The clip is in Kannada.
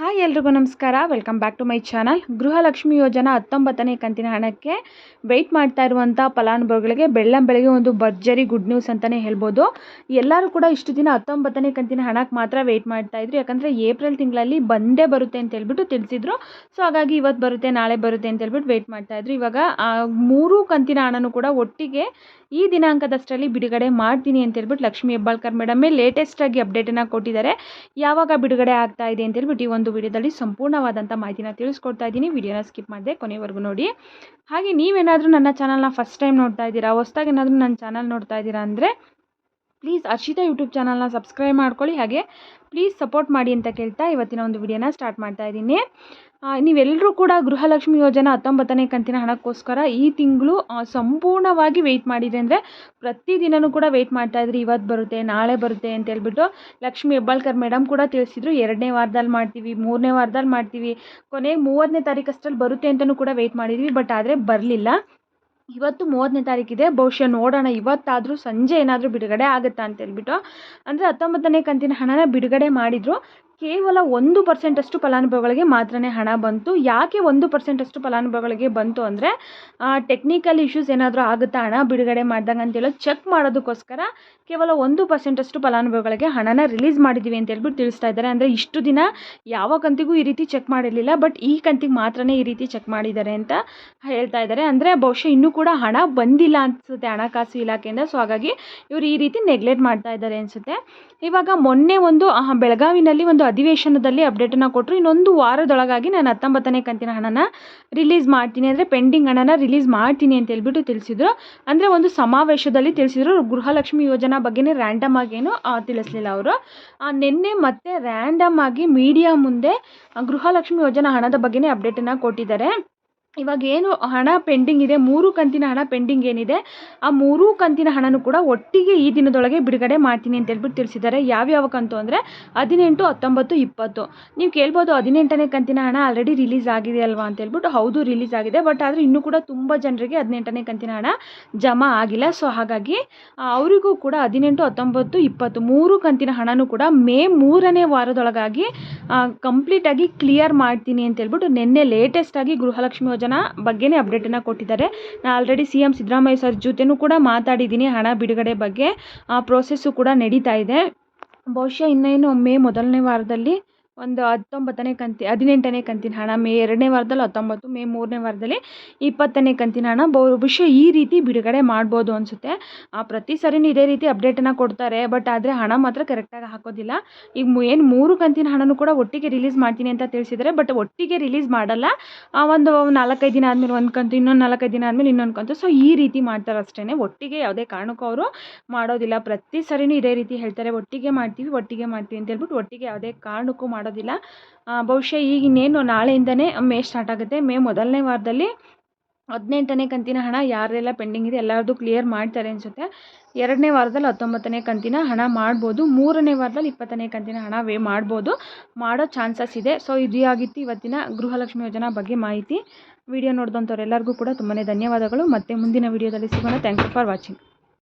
ಹಾಯ್ ಎಲ್ರಿಗೂ ನಮಸ್ಕಾರ. Welcome back to my channel Gruhalakshmi Yojana ಹತ್ತೊಂಬತ್ತನೇ ಕಂತಿನ ಹಣಕ್ಕೆ ವೆಯ್ಟ್ ಮಾಡ್ತಾ ಇರುವಂಥ ಫಲಾನುಭವಿಗಳಿಗೆ ಬೆಳ್ಳಂ ಬೆಳಗ್ಗೆ ಒಂದು ಭರ್ಜರಿ ಗುಡ್ ನ್ಯೂಸ್ ಅಂತಲೇ ಹೇಳ್ಬೋದು. ಎಲ್ಲರೂ ಕೂಡ ಇಷ್ಟು ದಿನ ಹತ್ತೊಂಬತ್ತನೇ ಕಂತಿನ ಹಣಕ್ಕೆ ಮಾತ್ರ ವೆಯ್ಟ್ ಮಾಡ್ತಾ ಇದ್ರು. ಯಾಕಂದರೆ ಏಪ್ರಿಲ್ ತಿಂಗಳಲ್ಲಿ ಬಂದೇ ಬರುತ್ತೆ ಅಂತ ಹೇಳ್ಬಿಟ್ಟು ತಿಳಿಸಿದ್ರು. ಸೊ ಹಾಗಾಗಿ ಇವತ್ತು ಬರುತ್ತೆ, ನಾಳೆ ಬರುತ್ತೆ ಅಂತ ಹೇಳ್ಬಿಟ್ಟು ವೆಯ್ಟ್ ಮಾಡ್ತಾ ಇದ್ರು. ಇವಾಗ ಮೂರು ಕಂತಿನ ಹಣನೂ ಕೂಡ ಒಟ್ಟಿಗೆ ಈ ದಿನಾಂಕದಷ್ಟರಲ್ಲಿ ಬಿಡುಗಡೆ ಮಾಡ್ತೀನಿ ಅಂತ ಹೇಳ್ಬಿಟ್ಟು ಲಕ್ಷ್ಮೀ ಹೆಬ್ಬಾಳ್ಕರ್ ಮೇಡಮೇ ಲೇಟೆಸ್ಟಾಗಿ ಅಪ್ಡೇಟನ್ನು ಕೊಟ್ಟಿದ್ದಾರೆ. ಯಾವಾಗ ಬಿಡುಗಡೆ ಆಗ್ತಾ ಇದೆ ಅಂತ ಹೇಳ್ಬಿಟ್ಟು ಈ ಒಂದು ವಿಡಿಯೋದಲ್ಲಿ ಸಂಪೂರ್ಣವಾದಂಥ ಮಾಹಿತಿನ ತಿಳಿಸ್ಕೊಡ್ತಾ ಇದ್ದೀನಿ. ವಿಡಿಯೋನ ಸ್ಕಿಪ್ ಮಾಡಿದೆ ಕೊನೆವರೆಗೂ ನೋಡಿ. ಹಾಗೆ ನೀವೇನಾದರೂ ನನ್ನ ಚಾನಲ್ನ ಫಸ್ಟ್ ಟೈಮ್ ನೋಡ್ತಾ ಇದ್ದೀರಾ, ಹೊಸ್ದಾಗಿ ಏನಾದರೂ ನನ್ನ ಚಾನಲ್ ನೋಡ್ತಾ ಇದ್ದೀರಾ ಅಂದರೆ ಪ್ಲೀಸ್ ಅರ್ಷಿತಾ ಯೂಟ್ಯೂಬ್ ಚಾನಲ್ನ ಸಬ್ಸ್ಕ್ರೈಬ್ ಮಾಡ್ಕೊಳ್ಳಿ. ಹಾಗೆ ಪ್ಲೀಸ್ ಸಪೋರ್ಟ್ ಮಾಡಿ ಅಂತ ಕೇಳ್ತಾ ಇವತ್ತಿನ ಒಂದು ವಿಡಿಯೋನ ಸ್ಟಾರ್ಟ್ ಮಾಡ್ತಾ ಇದ್ದೀನಿ. ನೀವೆಲ್ಲರೂ ಕೂಡ ಗೃಹಲಕ್ಷ್ಮಿ ಯೋಜನಾ ಹತ್ತೊಂಬತ್ತನೇ ಕಂತಿನ ಹಣಕ್ಕೋಸ್ಕರ ಈ ತಿಂಗಳು ಸಂಪೂರ್ಣವಾಗಿ ವೆಯ್ಟ್ ಮಾಡಿದೆ ಅಂದರೆ ಪ್ರತಿದಿನವೂ ಕೂಡ ವೆಯ್ಟ್ ಮಾಡ್ತಾ ಇದ್ರಿ. ಇವತ್ತು ಬರುತ್ತೆ, ನಾಳೆ ಬರುತ್ತೆ ಅಂತ ಹೇಳ್ಬಿಟ್ಟು ಲಕ್ಷ್ಮಿ ಹೆಬ್ಬಾಳ್ಕರ್ ಮೇಡಮ್ ಕೂಡ ತಿಳಿಸಿದ್ರು. ಎರಡನೇ ವಾರದಲ್ಲಿ ಮಾಡ್ತೀವಿ, ಮೂರನೇ ವಾರದಲ್ಲಿ ಮಾಡ್ತೀವಿ. ಕೊನೆಗೆ ಮೂವತ್ತನೇ ತಾರೀಕಷ್ಟರಲ್ಲಿ ಬರುತ್ತೆ ಅಂತಲೂ ಕೂಡ ವೆಯ್ಟ್ ಮಾಡಿದ್ವಿ. ಬಟ್ ಆದರೆ ಬರಲಿಲ್ಲ. ಇವತ್ತು ಮೂವತ್ತನೇ ತಾರೀಕಿದೆ ಬಹುಶಃ ನೋಡೋಣ. ಇವತ್ತಾದರೂ ಸಂಜೆ ಏನಾದರೂ ಬಿಡುಗಡೆ ಆಗುತ್ತಾ ಅಂತ ಹೇಳ್ಬಿಟ್ಟು. ಅಂದರೆ ಹತ್ತೊಂಬತ್ತನೇ ಕಂತಿನ ಹಣನ ಬಿಡುಗಡೆ ಮಾಡಿದರು. ಕೇವಲ ಒಂದು ಪರ್ಸೆಂಟಷ್ಟು ಫಲಾನುಭವಿಗಳಿಗೆ ಮಾತ್ರನೇ ಹಣ ಬಂತು. ಯಾಕೆ ಒಂದು ಪರ್ಸೆಂಟಷ್ಟು ಫಲಾನುಭವಿಗಳಿಗೆ ಬಂತು ಅಂದರೆ ಟೆಕ್ನಿಕಲ್ ಇಶ್ಯೂಸ್ ಏನಾದರೂ ಆಗುತ್ತಾ? ಹಣ ಬಿಡುಗಡೆ ಮಾಡಿದಾಗ ಅಂತೇಳಿ ಚೆಕ್ ಮಾಡೋದಕ್ಕೋಸ್ಕರ ಕೇವಲ ಒಂದು ಪರ್ಸೆಂಟಷ್ಟು ಫಲಾನುಭವಿಗಳಿಗೆ ಹಣನ ರಿಲೀಸ್ ಮಾಡಿದ್ದೀವಿ ಅಂತ ಹೇಳ್ಬಿಟ್ಟು ತಿಳಿಸ್ತಾ ಇದ್ದಾರೆ. ಅಂದರೆ ಇಷ್ಟು ದಿನ ಯಾವ ಕಂತಿಗೂ ಈ ರೀತಿ ಚೆಕ್ ಮಾಡಿರಲಿಲ್ಲ ಬಟ್ ಈ ಕಂತಿಗೆ ಮಾತ್ರನೇ ಈ ರೀತಿ ಚೆಕ್ ಮಾಡಿದ್ದಾರೆ ಅಂತ ಹೇಳ್ತಾ ಇದ್ದಾರೆ. ಅಂದರೆ ಬಹುಶಃ ಇನ್ನೂ ಕೂಡ ಹಣ ಬಂದಿಲ್ಲ ಅನಿಸುತ್ತೆ ಹಣಕಾಸು ಇಲಾಖೆಯಿಂದ ಸೊ ಹಾಗಾಗಿ ಇವರು ಈ ರೀತಿ ನೆಗ್ಲೆಕ್ಟ್ ಮಾಡ್ತಾ ಇದ್ದಾರೆ ಅನಿಸುತ್ತೆ. ಇವಾಗ ಮೊನ್ನೆ ಒಂದು ಬೆಳಗಾವಿನಲ್ಲಿ ಒಂದು ಅಧಿವೇಶನದಲ್ಲಿ ಅಪ್ಡೇಟನ್ನು ಕೊಟ್ಟರು ಇನ್ನೊಂದು ವಾರದೊಳಗಾಗಿ ನಾನು ಹತ್ತೊಂಬತ್ತನೇ ಕಂತಿನ ಹಣನ ರಿಲೀಸ್ ಮಾಡ್ತೀನಿ ಅಂದರೆ ಪೆಂಡಿಂಗ್ ಹಣನ ರಿಲೀಸ್ ಮಾಡ್ತೀನಿ ಅಂತ ಹೇಳ್ಬಿಟ್ಟು ತಿಳಿಸಿದ್ರು. ಅಂದರೆ ಒಂದು ಸಮಾವೇಶದಲ್ಲಿ ತಿಳಿಸಿದ್ರು ಗೃಹಲಕ್ಷ್ಮಿ ಯೋಜನಾ ಬಗ್ಗೆನೇ ರ್ಯಾಂಡಮ್ ಆಗೇನು ತಿಳಿಸ್ಲಿಲ್ಲ ಅವರು. ನಿನ್ನೆ ಮತ್ತೆ ರ್ಯಾಂಡಮ್ ಆಗಿ ಮೀಡಿಯಾ ಮುಂದೆ ಗೃಹಲಕ್ಷ್ಮಿ ಯೋಜನಾ ಹಣದ ಬಗ್ಗೆನೇ ಅಪ್ಡೇಟನ್ನು ಕೊಟ್ಟಿದ್ದಾರೆ. ಇವಾಗ ಏನು ಹಣ ಪೆಂಡಿಂಗ್ ಇದೆ, ಮೂರು ಕಂತಿನ ಹಣ ಪೆಂಡಿಂಗ್ ಏನಿದೆ, ಆ ಮೂರೂ ಕಂತಿನ ಹಣನೂ ಕೂಡ ಒಟ್ಟಿಗೆ ಈ ದಿನದೊಳಗೆ ಬಿಡುಗಡೆ ಮಾಡ್ತೀನಿ ಅಂತ ಹೇಳ್ಬಿಟ್ಟು ತಿಳಿಸಿದ್ದಾರೆ. ಯಾವ್ಯಾವ ಕಂತು ಅಂದರೆ ಹದಿನೆಂಟು, ಹತ್ತೊಂಬತ್ತು, ಇಪ್ಪತ್ತು. ನೀವು ಕೇಳ್ಬೋದು ಹದಿನೆಂಟನೇ ಕಂತಿನ ಹಣ ಆಲ್ರೆಡಿ ರಿಲೀಸ್ ಆಗಿದೆ ಅಲ್ವಾ ಅಂತ ಹೇಳ್ಬಿಟ್ಟು ಹೌದು ರಿಲೀಸ್ ಆಗಿದೆ ಬಟ್ ಆದರೆ ಇನ್ನೂ ಕೂಡ ತುಂಬ ಜನರಿಗೆ ಹದಿನೆಂಟನೇ ಕಂತಿನ ಹಣ ಜಮಾ ಆಗಿಲ್ಲ. ಸೊ ಹಾಗಾಗಿ ಅವರಿಗೂ ಕೂಡ ಹದಿನೆಂಟು, ಹತ್ತೊಂಬತ್ತು, ಇಪ್ಪತ್ತು ಮೂರು ಕಂತಿನ ಹಣನೂ ಕೂಡ ಮೇ ಮೂರನೇ ವಾರದೊಳಗಾಗಿ ಕಂಪ್ಲೀಟಾಗಿ ಕ್ಲಿಯರ್ ಮಾಡ್ತೀನಿ ಅಂತ ಹೇಳ್ಬಿಟ್ಟು ನಿನ್ನೆ ಲೇಟೆಸ್ಟಾಗಿ ಗೃಹಲಕ್ಷ್ಮಿ ಯೋಜನಾ ಬಗ್ಗೆನೇ ಅಪ್ಡೇಟನ್ನು ಕೊಟ್ಟಿದ್ದಾರೆ. ನಾನು already C M Siddaramaiah sir ಜೊತೆನೂ ಕೂಡ ಮಾತಾಡಿದ್ದೀನಿ. ಹಣ ಬಿಡುಗಡೆ ಬಗ್ಗೆ, ಆ ಪ್ರೋಸೆಸ್ಸು ಕೂಡ ನಡೀತಾ ಇದೆ. ಬಹುಶಃ ಇನ್ನೇನು ಮೇ ಮೊದಲನೇ ವಾರದಲ್ಲಿ ಒಂದು ಹತ್ತೊಂಬತ್ತನೇ ಕಂತಿ, ಹದಿನೆಂಟನೇ ಕಂತಿನ ಹಣ, ಮೇ ಎರಡನೇ ವಾರದಲ್ಲಿ, ಹತ್ತೊಂಬತ್ತು, ಮೇ ಮೂರನೇ ವಾರದಲ್ಲಿ, ಇಪ್ಪತ್ತನೇ ಕಂತಿನ ಹಣ ಬಹುಶಃ ಈ ರೀತಿ ಬಿಡುಗಡೆ ಮಾಡ್ಬೋದು ಅನಿಸುತ್ತೆ. ಪ್ರತಿ ಸರಿನೂ ಇದೇ ರೀತಿ ಅಪ್ಡೇಟನ್ನು ಕೊಡ್ತಾರೆ ಬಟ್ ಆದರೆ ಹಣ ಮಾತ್ರ ಕರೆಕ್ಟಾಗಿ ಹಾಕೋದಿಲ್ಲ. ಈಗ ಏನು ಮೂರು ಕಂತಿನ ಹಣನೂ ಕೂಡ ಒಟ್ಟಿಗೆ ರಿಲೀಸ್ ಮಾಡ್ತೀನಿ ಅಂತ ತಿಳಿಸಿದರೆ ಬಟ್ ಒಟ್ಟಿಗೆ ರಿಲೀಸ್ ಮಾಡಲ್ಲ. ಒಂದು ನಾಲ್ಕೈದು ದಿನ ಆದಮೇಲೆ ಒಂದು ಕಂತು, ಇನ್ನೊಂದು ನಾಲ್ಕೈದು ದಿನ ಆದಮೇಲೆ ಇನ್ನೊಂದು ಕಂತು ಸೊ ಈ ರೀತಿ ಮಾಡ್ತಾರೆ ಅಷ್ಟೇ ಒಟ್ಟಿಗೆ ಯಾವುದೇ ಕಾರಣಕ್ಕೂ ಅವರು ಮಾಡೋದಿಲ್ಲ. ಪ್ರತಿ ಸರಿನೂ ಇದೇ ರೀತಿ ಹೇಳ್ತಾರೆ, ಒಟ್ಟಿಗೆ ಮಾಡ್ತೀವಿ ಒಟ್ಟಿಗೆ ಮಾಡ್ತೀವಿ ಅಂತ ಹೇಳ್ಬಿಟ್ಟು ಒಟ್ಟಿಗೆ ಯಾವುದೇ ಕಾರಣಕ್ಕೂ ಮಾಡೋದಿಲ್ಲ. ಬಹುಶಃ ಈಗ ಇನ್ನೇನು ನಾಳೆಯಿಂದನೇ ಮೇ ಸ್ಟಾರ್ಟ್ ಆಗುತ್ತೆ. ಮೇ ಮೊದಲನೇ ವಾರದಲ್ಲಿ ಹದಿನೆಂಟನೇ ಕಂತಿನ ಹಣ ಯಾರೆಲ್ಲ ಪೆಂಡಿಂಗ್ ಇದೆ ಎಲ್ಲರದ್ದು ಕ್ಲಿಯರ್ ಮಾಡ್ತಾರೆ ಅನಿಸುತ್ತೆ. ಎರಡನೇ ವಾರದಲ್ಲಿ ಹತ್ತೊಂಬತ್ತನೇ ಕಂತಿನ ಹಣ ಮಾಡ್ಬೋದು. ಮೂರನೇ ವಾರದಲ್ಲಿ ಇಪ್ಪತ್ತನೇ ಕಂತಿನ ಹಣ ವೇ ಮಾಡ್ಬೋದು. ಮಾಡೋ ಚಾನ್ಸಸ್ ಇದೆ. ಸೊ ಇದು ಆಗಿತ್ತು ಇವತ್ತಿನ ಗೃಹಲಕ್ಷ್ಮಿ ಯೋಜನಾ ಬಗ್ಗೆ ಮಾಹಿತಿ. ವಿಡಿಯೋ ನೋಡಿದಂಥವ್ರು ಎಲ್ಲರಿಗೂ ಕೂಡ ತುಂಬಾ ಧನ್ಯವಾದಗಳು. ಮತ್ತು ಮುಂದಿನ ವಿಡಿಯೋದಲ್ಲಿ ಸಿಗೋಣ. Thank you for watching